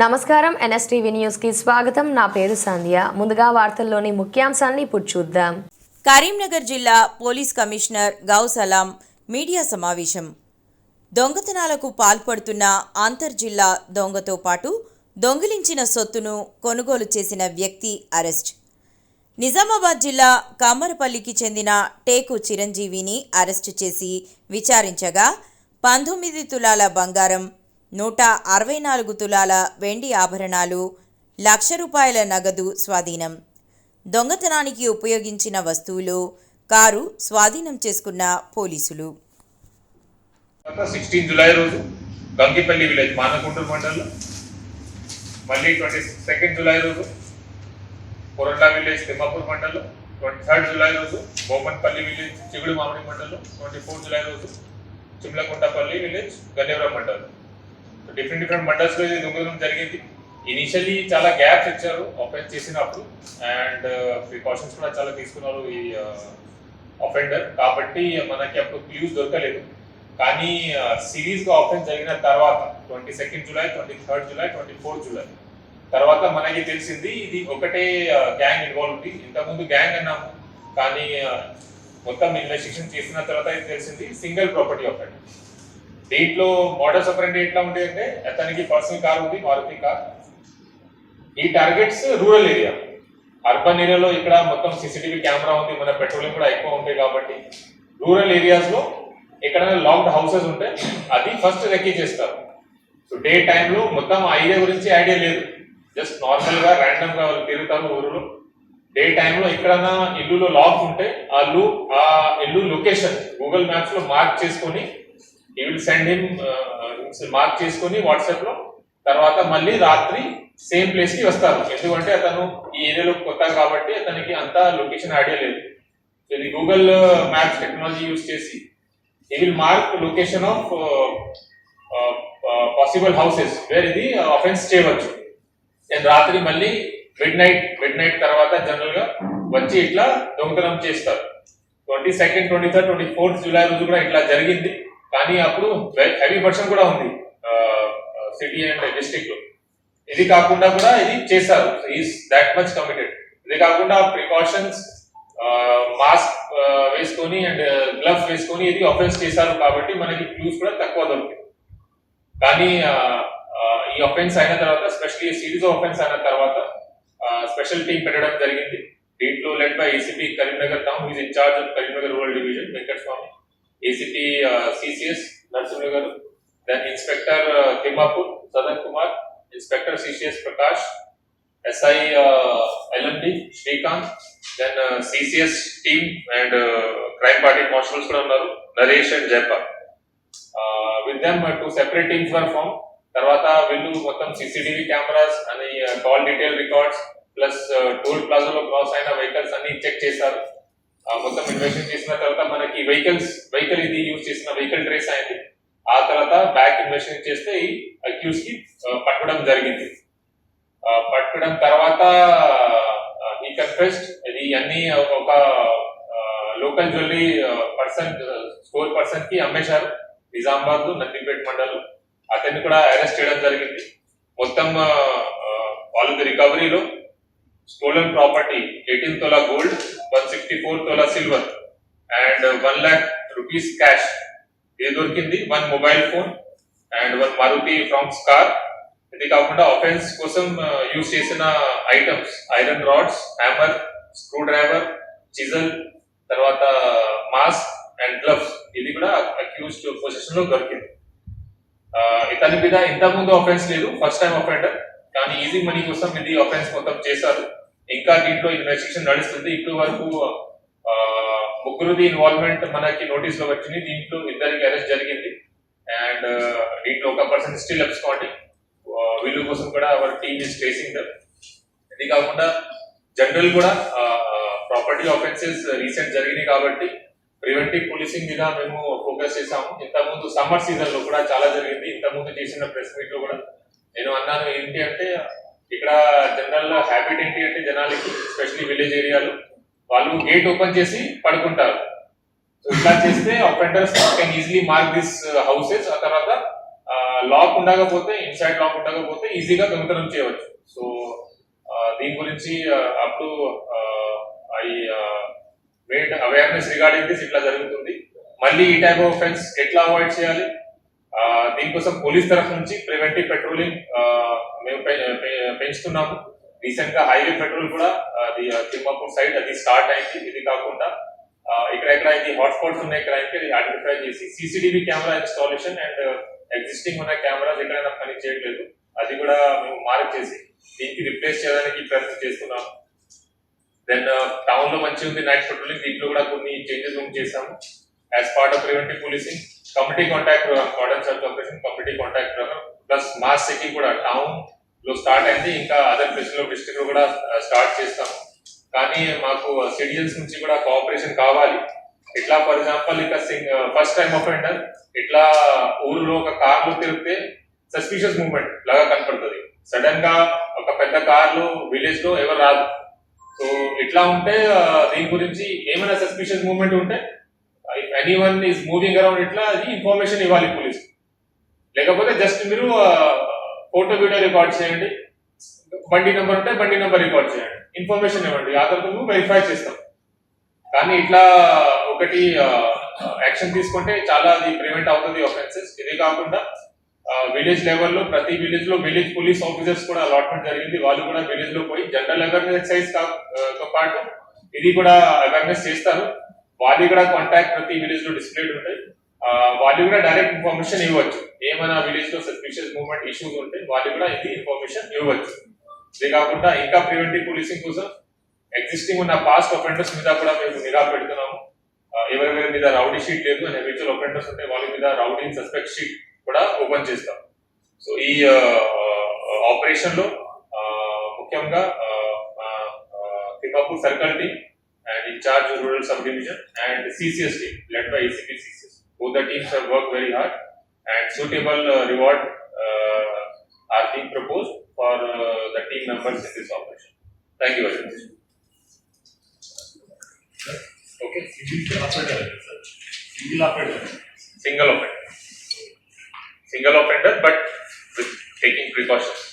నమస్కారం ఎన్ఎస్టీవీ న్యూస్కి స్వాగతం. నా పేరు సంధ్య. ముందుగా వార్తల్లోని ముఖ్యాంశాన్ని ఇప్పుడు చూద్దాం. కరీంనగర్ జిల్లా పోలీస్ కమిషనర్ గౌ సలాం మీడియా సమావేశం. దొంగతనాలకు పాల్పడుతున్న అంతర్జిల్లా దొంగతో పాటు దొంగిలించిన సొత్తును కొనుగోలు చేసిన వ్యక్తి అరెస్ట్. నిజామాబాద్ జిల్లా కామరపల్లికి చెందిన టేకు చిరంజీవిని అరెస్టు చేసి విచారించగా పంతొమ్మిది తులాల బంగారం నూట అరవై నాలుగు తులాల వెండి ఆభరణాలు లక్ష రూపాయల నగదు స్వాధీనం. దొంగతనానికి ఉపయోగించిన వస్తువులు కారు స్వాధీనం చేసుకున్న పోలీసులు. సిక్స్టీన్ జులై రోజు గంగిపల్లి విలేజ్ మానకుంటూరు మండలం మళ్ళీ ట్వంటీ సెకండ్ జులై రోజు కొరండా విలేజ్ తిమ్మాపూర్ మండలం ట్వంటీ థర్డ్ జులై రోజు బొమ్మన్పల్లి విలేజ్ చిగుడు మామిడి మండలం ట్వంటీ ఫోర్త్ జులై రోజు చిమ్లకుంటపల్లి విలేజ్ గన్నేవరం మండలం డిఫరెంట్ డిఫరెంట్ మండల్స్లో ఇది దొంగతనం జరిగింది. ఇనిషియలీ చాలా గ్యాప్స్ ఇచ్చారు ఆఫెన్స్ చేసినప్పుడు. అండ్ ప్రికాషన్స్ uh, కూడా చాలా తీసుకున్నారు ఈ uh, అఫెండర్ కాబట్టి మనకి అప్పుడు క్లూస్ దొరకలేదు. కానీ uh, సిరీస్గా ఆఫెన్స్ జరిగిన తర్వాత twenty second July twenty third July twenty fourth July తర్వాత మనకి తెలిసింది ఇది ఒకటే గ్యాంగ్ ఇన్వాల్వ్ ఉంది. ఇంతకుముందు గ్యాంగ్ అన్నాము. కానీ మొత్తం ఇన్వెస్టిగేషన్ చేసిన తర్వాత ఇది తెలిసింది సింగిల్ ప్రాపర్టీ ఆఫెండర్ దీంట్లో మోడల్స్ ఆపరెంట్ ఎట్లా ఉంటాయి అంటే అతనికి పర్సనల్ కార్ ఉంది మారుతి కార్ ఈ టార్గెట్స్ రూరల్ ఏరియా అర్బన్ ఏరియాలో ఇక్కడ మొత్తం సీసీటీవీ కెమెరా ఉంది మన పెట్రోలింగ్ కూడా ఎక్కువ ఉంటాయి కాబట్టి. రూరల్ ఏరియాస్లో ఎక్కడైనా లాక్డ్ హౌసెస్ ఉంటే అది ఫస్ట్ రెక్కీ చేస్తారు. సో డే టైంలో మొత్తం ఆ ఏరియా గురించి ఐడియా లేదు. జస్ట్ నార్మల్గా ర్యాండమ్గా వాళ్ళు తిరుగుతారు ఊరిలో. డే టైంలో ఎక్కడైనా ఇల్లులో లాక్ ఉంటే వాళ్ళు ఆ ఇల్లు లొకేషన్ గూగుల్ మ్యాప్స్లో మార్క్ చేసుకొని ఈ విల్ సెండ్ హిమ్ మార్క్ చేసుకొని వాట్సాప్లో తర్వాత మళ్ళీ రాత్రి సేమ్ ప్లేస్కి వస్తారు. ఎందుకంటే అతను ఈ ఏరియాలో కొత్త కాబట్టి అతనికి అంత లొకేషన్ ఐడియా లేదు. సో ఇది గూగుల్ మ్యాప్స్ టెక్నాలజీ యూస్ చేసి ఈ will mark location of possible houses where ఇది అఫెన్స్ చేయవచ్చు. అండ్ రాత్రి మళ్ళీ మిడ్ నైట్ మిడ్ నైట్ తర్వాత జనరల్గా వచ్చి ఇట్లా దొంగతనం చేస్తారు. Twenty second twenty third twenty fourth July రోజు కూడా ఇట్లా జరిగింది. కానీ అప్పుడు హెవీ వర్షం కూడా ఉంది సిటీ అండ్ డిస్ట్రిక్ట్లో ఇది కాకుండా కూడా ఇది చేశారు ఈస్ దాట్ మచ్ కమిటెడ్ ఇది కాకుండా ప్రికాషన్స్ మాస్క్ వేసుకొని అండ్ గ్లవ్స్ వేసుకొని ఇది అఫెన్స్ చేశారు కాబట్టి మనకి క్లూస్ కూడా తక్కువ దొరికింది కానీ ఈ అఫెన్స్ అయిన తర్వాత స్పెషల్లీ సిరీస్ అఫెన్స్ అయిన తర్వాత స్పెషల్ టీం పెట్టడం జరిగింది. దీంట్లో led by ACP Karimnagar town is in charge of Karimnagar rural division Venkata Swamy ACP CCS Narasimha garu then inspector Thimmapur Sadan Kumar inspector CCS Prakash SI LMD Srikanth then CCS team and crime party marshals కూడా ఉన్నారు Naresh and Jayapal with them two separate teams were form తర్వాత వీళ్ళు మొత్తం CCTV cameras అని call detail records plus toll ప్లాజాలో cross అయిన vehicles అన్ని check చేశారు. మొత్తం ఇన్వెస్టింగ్ చేసిన తర్వాత మనకి వెహికల్స్ వెహికల్ ఇది యూజ్ చేసిన వెహికల్ ట్రేస్ అయింది. ఆ తర్వాత బ్యాక్ ఇన్వెస్టింగ్ చేస్తే ఈ అక్యూస్కి పట్టడం జరిగింది. పట్టడం తర్వాత ఈ కన్ఫెస్ట్ ఇది అన్ని ఒక లోకల్ జ్యువెలరీ పర్సన్ స్టోర్ పర్సన్కి అమ్మేశారు. నిజామాబాద్ నందిపేట మండలం. అతన్ని కూడా అరెస్ట్ చేయడం జరిగింది. మొత్తం వాళ్ళది రికవరీలో stolen property eighteen tola gold one sixty four tola silver and one lakh rupees cash ఇది దొరికింది? One mobile phone and one Maruti Fronx car ఇది కాకుండా ఆఫెన్స్ కోసం uh, యూజ్ చేసిన items iron rods hammer screw driver chisel తర్వాత mask and gloves ఇది కూడా accused పొజిషన్లో దొరికింది. ఇతని మీద ఇంతకుముందు ముందు ఆఫెన్స్ లేదు ఫస్ట్ టైం అఫెండర్ కానీ ఈజీ మనీ కోసం ఇది ఆఫెన్స్ మొత్తం చేశారు. ఇంకా దీంట్లో ఇన్వెస్టిగేషన్ నడుస్తుంది. ఇప్పటి వరకు ముగ్గురుది ఇన్వాల్వ్మెంట్ మనకి నోటీస్లో వచ్చింది. దీంట్లో ఇద్దరికి అరెస్ట్ జరిగింది. అండ్ దీంట్లో ఒక పర్సన్ స్టిల్ అబ్స్కాండింగ్ వీళ్ళు కోసం కూడా అవర్ టీమ్ ఇస్ ట్రేసింగ్ ఇది కాకుండా జనరల్ కూడా ప్రాపర్టీ ఆఫెన్సెస్ రీసెంట్ జరిగినాయి కాబట్టి ప్రివెంటివ్ పోలీసింగ్ మీద మేము ఫోకస్ చేసాము ఇంతకుముందు సమ్మర్ సీజన్లో కూడా చాలా జరిగింది. ఇంతకుముందు చేసిన ప్రెస్ మీట్లో కూడా నేను అన్నాను ఏంటి అంటే ఇక్కడ జనరల్ హ్యాబిట్ ఏంటి అంటే జనాలకి ఎస్పెషల్లీ విలేజ్ ఏరియాలో వాళ్ళు గేట్ ఓపెన్ చేసి పడుకుంటారు. సో ఇట్లా చేస్తే offenders can easily mark this houses ఆ తర్వాత లాక్ ఉండకపోతే ఇన్సైడ్ లాక్ ఉండకపోతే ఈజీగా దొంగతనం చేయవచ్చు. సో దీని గురించి అప్పుడు I made awareness regarding this ఇట్లా జరుగుతుంది. మళ్ళీ ఈ టైప్ ఆఫ్ ఫెన్స్ ఎట్లా అవాయిడ్ చేయాలి? దీనికోసం పోలీస్ తరఫు నుంచి ప్రివెంటివ్ పెట్రోలింగ్ మేము పె- పె- పెంచుతున్నాము. రీసెంట్గా హైవే పెట్రోల్ కూడా అది తిమ్మాపూర్ సైడ్ అది స్టార్ట్ అయింది. ఇది కాకుండా ఇక్కడ ఇక్కడెక్కడ ఇది హాట్స్పాట్స్ ఉన్నాయి. ఇక్కడ కి ఐడెంటిఫై చేసి CCTV camera installation and existing ఉన్న కెమెరాస్ ఎక్కడైనా పని చేయట్లేదు. అది కూడా మేము మార్క్ చేసి దీనికి రిప్లేస్ చేయడానికి ప్రయత్నం చేస్తున్నాము. దెన్ టౌన్లో మంచి ఉంది నైట్ పెట్రోలింగ్ దీంట్లో కూడా కొన్ని చేంజెస్ మేము చేసాము as part of preventive policing committee contact programme cordon search operation committee contact programme plus mass checking కూడా టౌన్లో స్టార్ట్ అయింది. ఇంకా అదర్ ప్లేస్లో డిస్ట్రిక్ట్లో కూడా uh, స్టార్ట్ చేస్తాము కానీ మాకు uh, సిటిజన్స్ నుంచి కూడా కోఆపరేషన్ కావాలి. ఇట్లా ఫర్ ఎగ్జాంపుల్ ఇక ఫస్ట్ టైం అఫెండర్ ఇట్లా ఊరిలో ఒక కార్లో తిరిగితే సస్పిషియస్ మూవ్మెంట్ లాగా కనపడుతుంది. సడన్గా ఒక పెద్ద కార్లు విలేజ్లో ఎవరు రాదు. సో ఇట్లా ఉంటే uh, దీని గురించి ఏమైనా సస్పిషియస్ మూవ్మెంట్ ఉంటే if anyone is moving around ఇట్లా అది ఇన్ఫర్మేషన్ ఇవ్వాలి పోలీస్ లేకపోతే జస్ట్ మీరు ఫోటో వీడియో రికార్డ్ చేయండి. బండి నెంబర్ ఉంటే బండి నెంబర్ రికార్డ్ చేయండి. ఇన్ఫర్మేషన్ ఇవ్వండి. ఆ తర్వాత మేము వెరిఫై చేస్తాం. కానీ ఇట్లా ఒకటి యాక్షన్ తీసుకుంటే చాలా అది ప్రివెంట్ అవుతుంది ఆఫెన్సెస్ ఇదే కాకుండా విలేజ్ లెవెల్లో ప్రతి విలేజ్లో విలేజ్ పోలీస్ ఆఫీసర్స్ కూడా అలాట్మెంట్ జరిగింది. వాళ్ళు కూడా విలేజ్లో పోయి జనరల్ అవేర్నెస్ ఎక్సైజ్తో పాటు ఇది కూడా అవేర్నెస్ చేస్తారు. వాళ్ళు కూడా కాంటాక్ట్ ప్రతి విలేజ్లో డిస్ప్లేడ్ ఉంటాయి వాళ్ళు కూడా డైరెక్ట్ ఇన్ఫర్మేషన్ ఇవ్వచ్చు. ఏమైనా విలేజ్లో సస్పిషియస్ మూవ్మెంట్ ఇష్యూస్ ఉంటే వాళ్ళు కూడా ఇది ఇన్ఫర్మేషన్ ఇవ్వచ్చు. ఇదే కాకుండా ఇంకా ప్రివెంటివ్ పోలీసింగ్ కోసం ఎగ్జిస్టింగ్ ఉన్న పాస్ట్ అఫెండర్స్ మీద కూడా మేము నిఘా పెడుతున్నాము. ఎవరెవరి మీద రౌడీ షీట్ లేదు అని హ్యాబిచువల్ ఒఫెండర్స్ ఉంటే వాళ్ళ మీద రౌడీ సస్పెక్ట్ షీట్ కూడా ఓపెన్ చేస్తాం. సో ఈ ఆపరేషన్లో ముఖ్యంగా Thimmapur circle and in charge of rural subdivision and CCS team led by ACP CCS. Both the teams have worked very hard and suitable uh, reward uh, are being proposed for uh, the team members in this operation. Thank you very much. Okay. Single offender. Single offender. Single offender. Single offender, but with taking precautions.